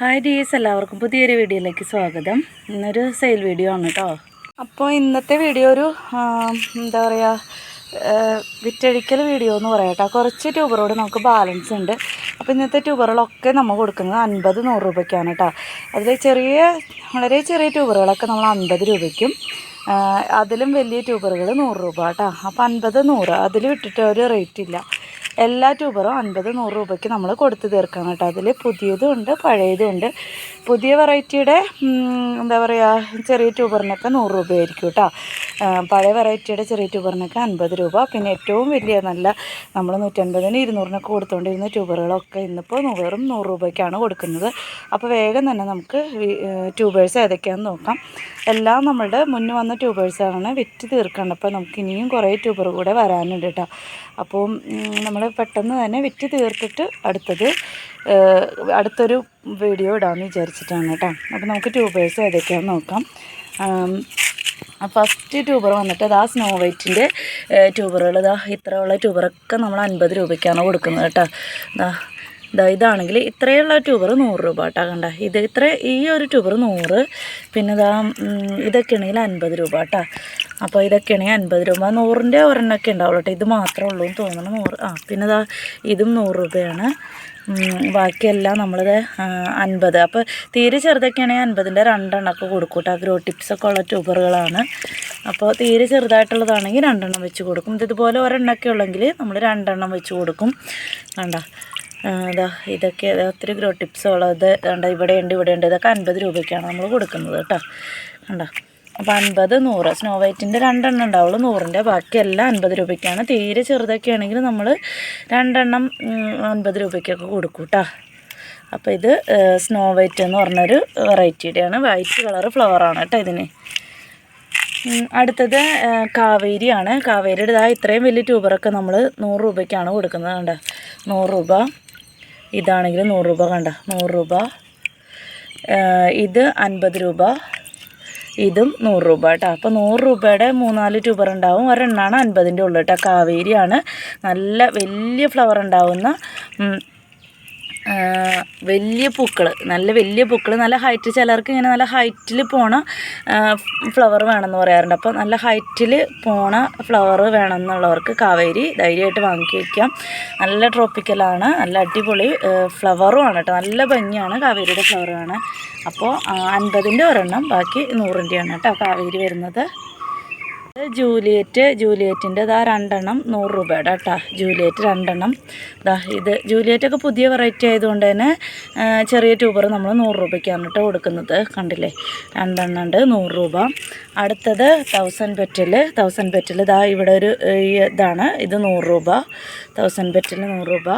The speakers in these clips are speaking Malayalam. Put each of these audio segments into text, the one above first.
ഹായ് ഡിയേഴ്സ് എല്ലാവർക്കും പുതിയൊരു വീഡിയോയിലേക്ക് സ്വാഗതം. ഇന്നൊരു സെയിൽ വീഡിയോ ആണ് കേട്ടോ അപ്പോൾ ഇന്നത്തെ വീഡിയോ ഒരു എന്താ പറയുക വിറ്റഴിക്കൽ വീഡിയോ എന്ന് പറയാം കേട്ടോ കുറച്ച് ട്യൂബറോട് നമുക്ക് ബാലൻസ് ഉണ്ട്. അപ്പോൾ ഇന്നത്തെ ട്യൂബറുകളൊക്കെ നമ്മൾ കൊടുക്കുന്നത് അൻപത് നൂറ് രൂപയ്ക്കാണ് കേട്ടോ അതിൽ ചെറിയ വളരെ ചെറിയ ട്യൂബറുകളൊക്കെ നമ്മൾ അൻപത് രൂപയ്ക്കും അതിലും വലിയ ട്യൂബറുകൾ നൂറ് രൂപ കേട്ടോ അപ്പോൾ അൻപത് നൂറ് അതിൽ വിട്ടിട്ട് ഒരു റേറ്റ് ഇല്ല. എല്ലാ ട്യൂബറും അൻപത് നൂറ് രൂപയ്ക്ക് നമ്മൾ കൊടുത്തു തീർക്കണം കേട്ടോ. അതിൽ പുതിയതും ഉണ്ട് പഴയതും ഉണ്ട്. പുതിയ വെറൈറ്റിയുടെ എന്താ പറയുക ചെറിയ ട്യൂബറിനൊക്കെ നൂറ് രൂപയായിരിക്കും കേട്ടോ. പഴയ വെറൈറ്റിയുടെ ചെറിയ ട്യൂബറിനൊക്കെ അൻപത് രൂപ. പിന്നെ ഏറ്റവും വലിയ നല്ല നമ്മൾ നൂറ്റൻപതിന് ഇരുന്നൂറിനൊക്കെ കൊടുത്തുകൊണ്ടിരുന്ന ട്യൂബറുകളൊക്കെ ഇന്നിപ്പോൾ വെറും നൂറ് രൂപയ്ക്കാണ് കൊടുക്കുന്നത്. അപ്പോൾ വേഗം തന്നെ നമുക്ക് ട്യൂബേഴ്സ് ഏതൊക്കെയാണെന്ന് നോക്കാം. എല്ലാം നമ്മളുടെ മുന്നേ വന്ന ട്യൂബേഴ്സാണ് വിറ്റ് തീർക്കണം അപ്പോൾ നമുക്ക് ഇനിയും കുറേ ട്യൂബർ കൂടെ വരാനുണ്ട് കേട്ടോ. അപ്പോൾ നമ്മൾ പെട്ടെന്ന് തന്നെ വിറ്റ് തീർത്തിട്ട് അടുത്തത് അടുത്തൊരു വീഡിയോ ഇടാമെന്ന് വിചാരിച്ചിട്ടാണ് കേട്ടോ. അപ്പോൾ നമുക്ക് ട്യൂബേഴ്സ് ഏതൊക്കെയാണെന്ന് നോക്കാം. ഫസ്റ്റ് ട്യൂബർ വന്നിട്ട് അതാ സ്നോ വൈറ്റിന്റെ ട്യൂബറുകൾ ഇതാ ഇത്രയുള്ള ട്യൂബറൊക്കെ നമ്മൾ അൻപത് രൂപയ്ക്കാണ് കൊടുക്കുന്നത് കേട്ടോ. ഇതാ ഇതാ ഇതാണെങ്കിൽ ഇത്രയുള്ള ട്യൂബർ നൂറ് രൂപ കേട്ടോ കണ്ട. ഇത് ഇത്ര ഈ ഒരു ട്യൂബർ നൂറ് പിന്നെ ഇതാ ഇതൊക്കെ ആണെങ്കിൽ അൻപത് രൂപ കേട്ടോ. അപ്പോൾ ഇതൊക്കെ ആണെങ്കിൽ അൻപത് രൂപ. നൂറിന്റെ ഒരെണ്ണമൊക്കെ ഉണ്ടാവുള്ളൂ കേട്ടോ. ഇത് മാത്രമേ ഉള്ളൂ എന്ന് തോന്നുന്നു. നൂറ് ആ പിന്നെ ഇതാ ഇതും നൂറ് രൂപയാണ്. ബാക്കിയെല്ലാം നമ്മൾ അൻപത്. അപ്പോൾ തീരെ ചെറുതൊക്കെയാണെങ്കിൽ അൻപതിന്റെ രണ്ടെണ്ണമൊക്കെ കൊടുക്കും കേട്ടോ ഗ്രോ ടിപ്സൊക്കെ ഉള്ള ട്യൂബറുകളാണ്. അപ്പോൾ തീരെ ചെറുതായിട്ടുള്ളതാണെങ്കിൽ രണ്ടെണ്ണം വെച്ച് കൊടുക്കും. ഇത് ഇതുപോലെ ഒരെണ്ണമൊക്കെ ഉള്ളെങ്കിൽ നമ്മൾ രണ്ടെണ്ണം വെച്ച് കൊടുക്കും. കണ്ട? അതാ ഇതാ ഇതൊക്കെ ഇതാ ഒത്തിരി ഗ്രോ ടിപ്സ് ഉള്ളത്. കണ്ട ഇവിടെയുണ്ട് ഇവിടെയുണ്ട്. ഇതൊക്കെ അൻപത് രൂപയ്ക്കാണ് നമ്മൾ കൊടുക്കുന്നത് കേട്ടോ കണ്ട? അപ്പോൾ അൻപത് നൂറ്. സ്നോ വൈറ്റിന്റെ രണ്ടെണ്ണം ഉണ്ടാവുള്ളൂ. നൂറിന്റെ ബാക്കിയെല്ലാം അൻപത് രൂപയ്ക്കാണ്. തീരെ ചെറുതൊക്കെ ആണെങ്കിൽ നമ്മൾ രണ്ടെണ്ണം അൻപത് രൂപയ്ക്കൊക്കെ കൊടുക്കും കേട്ടോ അപ്പോൾ ഇത് സ്നോ വൈറ്റ് എന്ന് പറഞ്ഞൊരു വെറൈറ്റിയുടെയാണ് വൈറ്റ് കളറ് ഫ്ലവറാണ് കേട്ടോ ഇതിന്. അടുത്തത് കാവേരിയാണ്. കാവേരിയുടെ ഇതാ ഇത്രയും വലിയ ട്യൂബറൊക്കെ നമ്മൾ നൂറ് രൂപയ്ക്കാണ് കൊടുക്കുന്നത് കണ്ട. നൂറ് രൂപ. ഇതാണെങ്കിൽ നൂറ് രൂപ കണ്ട. നൂറ് രൂപ. ഇത് അൻപത് രൂപ. ഇതും നൂറ് രൂപ കേട്ടോ അപ്പോൾ നൂറ് രൂപയുടെ മൂന്നാൽ ട്യൂബർ ഉണ്ടാവും. ഒരെണ്ണമാണ് അൻപതിന്റെ ഉള്ളു കേട്ടോ കാവേരിയാണ്. നല്ല വലിയ ഫ്ലവർ ഉണ്ടാവുന്ന വലിയ പൂക്കൾ നല്ല വലിയ പൂക്കൾ നല്ല ഹൈറ്റ് ചിലർക്ക് ഇങ്ങനെ നല്ല ഹൈറ്റിൽ പോണ ഫ്ലവർ വേണമെന്ന് പറയാറുണ്ട്. അപ്പോൾ നല്ല ഹൈറ്റിൽ പോണ ഫ്ലവർ വേണമെന്നുള്ളവർക്ക് കാവേരി ധൈര്യമായിട്ട് വാങ്ങി വയ്ക്കാം നല്ല ട്രോപ്പിക്കലാണ് നല്ല അടിപൊളി ഫ്ലവറും ആണ് കേട്ടോ നല്ല ഭംഗിയാണ് കാവേരിയുടെ ഫ്ലവർ കാണാൻ. അപ്പോൾ അൻപതിന്റെ ഒരെണ്ണം ബാക്കി നൂറിന്റെയാണ് കേട്ടോ കാവേരി വരുന്നത്. ജൂലിയറ്റ് ജൂലിയറ്റിന്റെ ഇതാ രണ്ടെണ്ണം നൂറ് രൂപയുടെ കേട്ടോ. ജൂലിയറ്റ് രണ്ടെണ്ണം. ഇതാ ഇത് ജൂലിയറ്റൊക്കെ പുതിയ വെറൈറ്റി ആയതുകൊണ്ട് തന്നെ ചെറിയ ട്യൂബർ നമ്മൾ നൂറ് രൂപയ്ക്കാണ് കേട്ടോ കൊടുക്കുന്നത്. കണ്ടില്ലേ? രണ്ടെണ്ണം ഉണ്ട് നൂറ് രൂപ. അടുത്തത് തൗസൻഡ് പെറ്റൽ തൗസൻഡ് പെറ്റൽ ഇതാ ഇവിടെ ഒരു ഇതാണ്. ഇത് നൂറ് രൂപ. തൗസൻഡ് പെറ്റൽ നൂറ് രൂപ.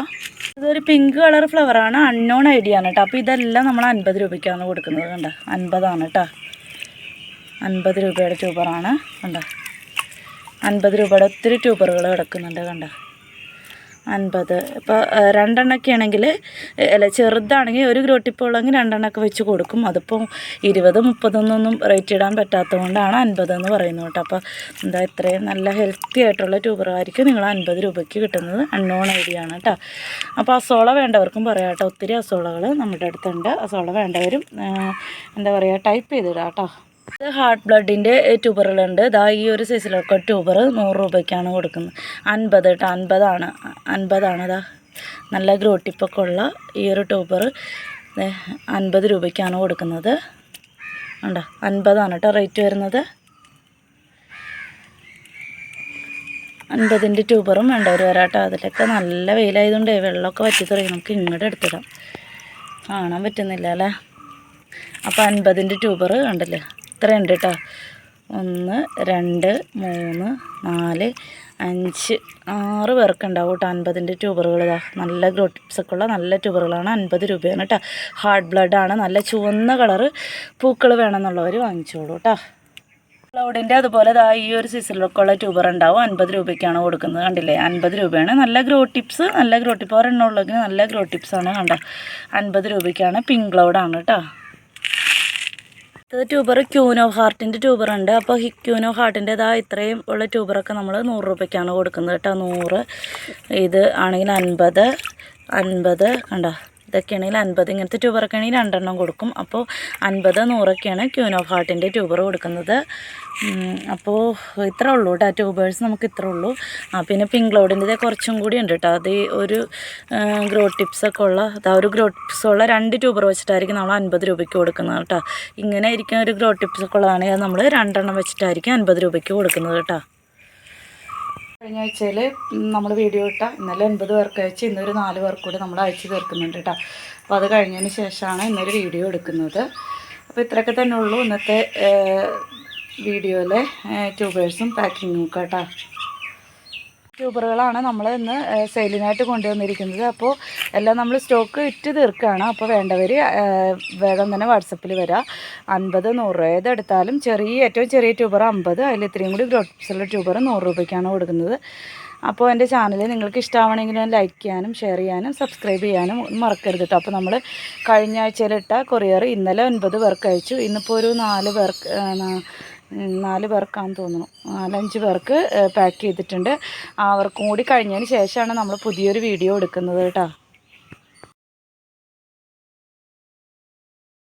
ഇതൊരു പിങ്ക് കളർ ഫ്ലവറാണ് അൺനോൺ ഐഡിയ ആണ് കേട്ടോ. അപ്പോൾ ഇതെല്ലാം നമ്മൾ അൻപത് രൂപയ്ക്കാണ് കൊടുക്കുന്നത് കണ്ട? അൻപതാണ് കേട്ടോ. അൻപത് രൂപയുടെ ട്യൂബറാണ്. കണ്ടോ? അൻപത് രൂപയുടെ ഒത്തിരി ട്യൂബറുകൾ കിടക്കുന്നുണ്ട് കണ്ട? അൻപത്. ഇപ്പോൾ രണ്ടെണ്ണമൊക്കെ ആണെങ്കിൽ അല്ല ചെറുതാണെങ്കിൽ ഒരു ഗ്രോട്ടിപ്പ് ഉള്ളെങ്കിൽ രണ്ടെണ്ണമൊക്കെ വെച്ച് കൊടുക്കും. അതിപ്പോൾ ഇരുപത് മുപ്പതൊന്നൊന്നും റേറ്റ് ഇടാൻ പറ്റാത്തതുകൊണ്ടാണ് അൻപത് എന്ന് പറയുന്നത് കേട്ടോ. അപ്പോൾ എന്താ ഇത്രയും നല്ല ഹെൽത്തി ആയിട്ടുള്ള ട്യൂബറായിരിക്കും നിങ്ങൾ അൻപത് രൂപയ്ക്ക് കിട്ടുന്നത്. അൺനോൺ ഐഡിയ ആണ് കേട്ടോ. അപ്പോൾ അസോള വേണ്ടവർക്കും പറയാം കേട്ടോ. ഒത്തിരി അസോളകൾ നമ്മുടെ അടുത്തുണ്ട്. അസോള വേണ്ടവരും എന്താ പറയുക ടൈപ്പ് ചെയ്തിടാം കേട്ടോ. ഇത് ഹാർട്ട് ബ്ലഡിന്റെ ട്യൂബറുകളുണ്ട് ഇതാ ഈ ഒരു സൈസിലൊക്കെ ട്യൂബർ നൂറ് രൂപയ്ക്കാണ് കൊടുക്കുന്നത്. അൻപത് കേട്ടോ അൻപതാണ്. അൻപതാണ് ഇതാ നല്ല ഗ്രോട്ടിപ്പൊക്കെ ഉള്ള ഈ ഒരു ട്യൂബർ അൻപത് രൂപയ്ക്കാണ് കൊടുക്കുന്നത്. ഉണ്ടോ അൻപതാണ് കേട്ടോ റേറ്റ് വരുന്നത്. അൻപതിന്റെ ട്യൂബറും വേണ്ടവർ വരാട്ടോ അതിലൊക്കെ നല്ല വെയിലായതുകൊണ്ട് വെള്ളമൊക്കെ വറ്റി തുടങ്ങി നമുക്ക് ഇങ്ങോട്ട് എടുത്തിടാം. കാണാൻ പറ്റുന്നില്ല അല്ലേ? അപ്പോൾ അൻപതിന്റെ ട്യൂബർ കണ്ടില്ലേ? ഇത്രയുണ്ട് കേട്ടോ ഒന്ന് രണ്ട് മൂന്ന് നാല് അഞ്ച് ആറ് പേർക്കുണ്ടാവും കേട്ടോ അൻപതിന്റെ ട്യൂബറുകൾ ഇതാ നല്ല ഗ്രോ ടിപ്സൊക്കെ ഉള്ള നല്ല ട്യൂബറുകളാണ് അൻപത് രൂപയാണ് കേട്ടോ. ഹാർഡ് ബ്ലഡാണ് നല്ല ചുവന്ന കളറ് പൂക്കൾ വേണമെന്നുള്ളവർ വാങ്ങിച്ചോളൂ കേട്ടോ. ക്ലൗഡിന്റെ അതുപോലെ ദാ ഈ ഒരു സീസണിലൊക്കെ ഉള്ള ട്യൂബർ ഉണ്ടാവും അൻപത് രൂപയ്ക്കാണ് കൊടുക്കുന്നത്. കണ്ടില്ലേ? അൻപത് രൂപയാണ്. നല്ല ഗ്രോ ടിപ്സ് നല്ല ഗ്രോ ടിപ്പ്. ഒരെണ്ണം ഉള്ളതിന് നല്ല ഗ്രോ ടിപ്സാണ് കണ്ട അൻപത് രൂപയ്ക്കാണ് പിങ്ക് ക്ലൗഡാണ് കേട്ടോ. ഇത് ട്യൂബർ ക്യൂനോ ഹാർട്ടിന്റെ ട്യൂബർ ഉണ്ട് അപ്പോൾ ഹി ക്യൂനോ ഹാർട്ടിന്റെ ഇതാ ഇത്രയും ഉള്ള ട്യൂബറൊക്കെ നമ്മൾ നൂറ് രൂപയ്ക്കാണ് കൊടുക്കുന്നത് കേട്ടോ. നൂറ്. ഇത് ആണെങ്കിൽ അൻപത്. അൻപത്. കണ്ട? ഇതൊക്കെയാണെങ്കിൽ അൻപത് ഇങ്ങനത്തെ ട്യൂബറൊക്കെ ആണെങ്കിൽ രണ്ടെണ്ണം കൊടുക്കും. അപ്പോൾ അൻപത് നൂറൊക്കെയാണ് ഓഫ് ഹാർട്ടിന്റെ ട്യൂബർ കൊടുക്കുന്നത്. അപ്പോൾ ഇത്ര ഉള്ളൂ കേട്ടോ. ട്യൂബേഴ്സ് നമുക്ക് ഇത്ര ഉള്ളൂ. ആ പിന്നെ പിങ്ക് കുറച്ചും കൂടി ഉണ്ട് കേട്ടോ. അത് ഒരു ഗ്രോ ടിപ്സ് ഒക്കെ ഉള്ള അതാ ഒരു ഗ്രോ ടിപ്സ് ഉള്ള രണ്ട് ട്യൂബർ വെച്ചിട്ടായിരിക്കും നമ്മൾ അൻപത് രൂപയ്ക്ക് കൊടുക്കുന്നത് കേട്ടോ. ഇങ്ങനെ ഇരിക്കുന്ന ഒരു ഗ്രോ ടിപ്സ് ഒക്കെ ഉള്ളതാണെങ്കിൽ നമ്മൾ രണ്ടെണ്ണം വെച്ചിട്ടായിരിക്കും അൻപത് രൂപയ്ക്ക് കൊടുക്കുന്നത് കേട്ടോ. കഴിഞ്ഞ ആഴ്ചയിൽ നമ്മൾ വീഡിയോ ഇട്ട ഇന്നലെ എൺപത് പേർക്ക് അയച്ച് ഇന്നൊരു നാല് പേർക്ക് കൂടി നമ്മൾ അയച്ച് തീർക്കുന്നുണ്ട് കേട്ടോ അപ്പോൾ അത് കഴിഞ്ഞതിന് ശേഷമാണ് ഇന്നൊരു വീഡിയോ എടുക്കുന്നത്. അപ്പോൾ ഇത്രയൊക്കെ തന്നെ ഉള്ളൂ ഇന്നത്തെ വീഡിയോയിലെ ട്യൂബേഴ്സും പാക്കിങ്ങും കേട്ടോ ട്യൂബറുകളാണ് നമ്മൾ ഇന്ന് സെയിലിനായിട്ട് കൊണ്ടുവന്നിരിക്കുന്നത്. അപ്പോൾ എല്ലാം നമ്മൾ സ്റ്റോക്ക് വിറ്റ് തീർക്കുകയാണ്. അപ്പോൾ വേണ്ടവർ വേഗം തന്നെ വാട്സപ്പിൽ വരാം. അൻപത് നൂറ് രൂപ ഏതെടുത്താലും ചെറിയ ഏറ്റവും ചെറിയ ട്യൂബർ അമ്പത് അതിൽ ഇത്രയും കൂടി ഗ്രോട്ട്സുള്ള ട്യൂബർ നൂറ് രൂപയ്ക്കാണ് കൊടുക്കുന്നത്. അപ്പോൾ എന്റെ ചാനൽ നിങ്ങൾക്ക് ഇഷ്ടമാണെങ്കിൽ ലൈക്ക് ചെയ്യാനും ഷെയർ ചെയ്യാനും സബ്സ്ക്രൈബ് ചെയ്യാനും മറക്കരുത് കേട്ടോ. അപ്പോൾ നമ്മൾ കഴിഞ്ഞ ആഴ്ചയിലിട്ട കൊറിയർ ഇന്നലെ ഒൻപത് പേർക്ക് അയച്ചു. ഇന്നിപ്പോൾ ഒരു നാല് പേർക്ക് നാല് പേർക്കാന്ന് തോന്നുന്നു. നാലഞ്ച് പേർക്ക് പാക്ക് ചെയ്തിട്ടുണ്ട്. അവർക്കും കൂടി കഴിഞ്ഞതിന് ശേഷമാണ് നമ്മൾ പുതിയൊരു വീഡിയോ എടുക്കുന്നത് കേട്ടോ.